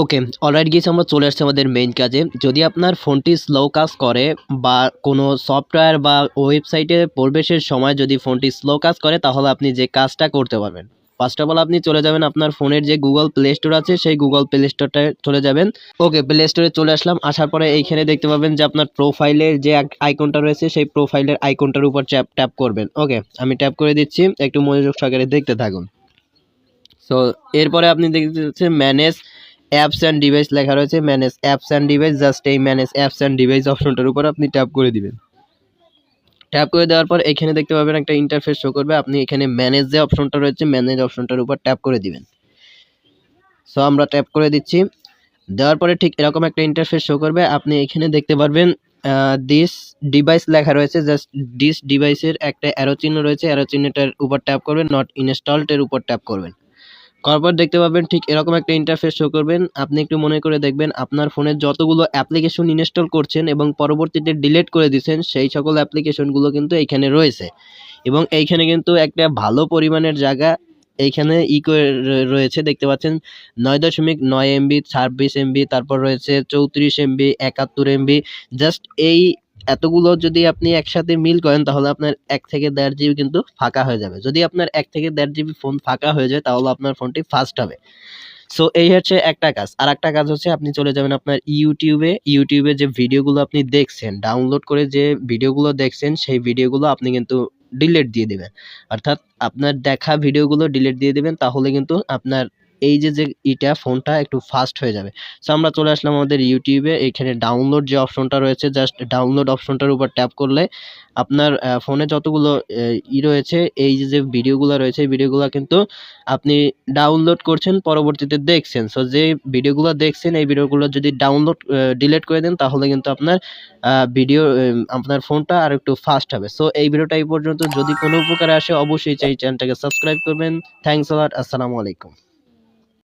Okay alright গিয়েছি আমরা চলে আসছি আমাদের মেইন কাজে। যদি আপনার ফোনটি স্লো কাজ করে বা কোনো সফটওয়্যার বা ওয়েবসাইটে প্রবেশের সময় যদি ফোনটি স্লো কাজ করে, তাহলে আপনি যে কাজটা করতে পারবেন। ফার্স্ট অফ অল আপনি চলে যাবেন আপনার ফোনের যে গুগল প্লে স্টোর আছে, সেই গুগল প্লে স্টোরটায় চলে যাবেন। ওকে প্লে স্টোরে চলে আসলাম। আসার পরে এইখানে দেখতে পাবেন যে আপনার প্রোফাইলের যে আইকনটা রয়েছে, সেই প্রোফাইলের আইকনটার উপর ট্যাপ ট্যাপ করবেন। ওকে আমি ট্যাপ করে দিচ্ছি। একটু মনোযোগ সহকারে দেখতে থাকুন। সো এরপরে আপনি দেখতে ম্যানেজ অ্যাপস অ্যান্ড ডিভাইস লেখা রয়েছে manage apps and device just এই ম্যানেজ অ্যাপস অ্যান্ড ডিভাইস অপশনটার উপর আপনি ট্যাপ করে দিবেন। ট্যাপ করে দেওয়ার পর এখানে দেখতে পাবেন একটা ইন্টারফেস শো করবে, আপনি এখানে ম্যানেজ যে অপশনটা রয়েছে ম্যানেজ অপশনটার উপর ট্যাপ করে দিবেন। সো আমরা ট্যাপ করে দিচ্ছি। দেওয়ার পরে ঠিক এরকম একটা ইন্টারফেস শো করবে, আপনি এখানে দেখতে পারবেন দিস ডিভাইস লেখা রয়েছে জাস্ট ডিস ডিভাইসের একটা অ্যারো চিহ্ন রয়েছে অ্যারো চিহ্নটার উপর ট্যাপ করবেন নট ইনস্টলডের উপর ট্যাপ করবেন। করার দেখতে পাবেন ঠিক এরকম একটা ইন্টারফেস শো করবেন। আপনি একটু মনে করে দেখবেন আপনার ফোনের যতগুলো অ্যাপ্লিকেশন ইনস্টল করছেন এবং পরবর্তীতে ডিলিট করে দিচ্ছেন, সেই সকল অ্যাপ্লিকেশনগুলো কিন্তু এইখানে রয়েছে। এবং এইখানে কিন্তু একটা ভালো পরিমাণের জায়গা এইখানে ই রয়েছে। দেখতে পাচ্ছেন নয় দশমিক নয় এমবি, ছাব্বিশ এমবি, তারপর রয়েছে চৌত্রিশ এমবি, একাত্তর এমবি। জাস্ট এই এতগুলো যদি আপনি একসাথে মিল করেন, তাহলে আপনার এক থেকে দেড় জিবি কিন্তু ফাঁকা হয়ে যাবে। যদি আপনার এক থেকে দেড় জিবি ফোন ফাঁকা হয়ে যায়, তাহলে আপনার ফোনটি ফাস্ট হবে। সো এই হচ্ছে একটা কাজ। আর একটা কাজ হচ্ছে আপনি চলে যাবেন আপনার ইউটিউবে। ইউটিউবে যে ভিডিওগুলো আপনি দেখছেন, ডাউনলোড করে যে ভিডিওগুলো দেখছেন, সেই ভিডিওগুলো আপনি কিন্তু ডিলিট দিয়ে দেবেন। অর্থাৎ আপনার দেখা ভিডিওগুলো ডিলিট দিয়ে দিবেন, তাহলে কিন্তু আপনার এই যে যে ইটা ফোনটা একটু ফাস্ট হয়ে যাবে। সো আমরা চলে আসলাম আমাদের ইউটিউবে এখানে ডাউনলোড যে অপশনটা রয়েছে জাস্ট ডাউনলোড অপশনটার উপর ট্যাপ করলে আপনার ফোনে যতগুলো ই রয়েছে, এই যে যে ভিডিওগুলো রয়েছে ভিডিওগুলো কিন্তু আপনি ডাউনলোড করছেন, পরবর্তীতে দেখছেন। সো যে ভিডিওগুলো দেখছেন, এই ভিডিওগুলো যদি ডাউনলোড ডিলিট করে দেন, তাহলে কিন্তু আপনার ভিডিও আপনার ফোনটা আর একটু ফাস্ট হবে। সো এই ভিডিওটা এই পর্যন্ত। যদি কোনো উপকারে আসে, অবশ্যই এই চ্যানেলটাকে সাবস্ক্রাইব করবেন। থ্যাংকস আলাট আসসালামু আলাইকুম।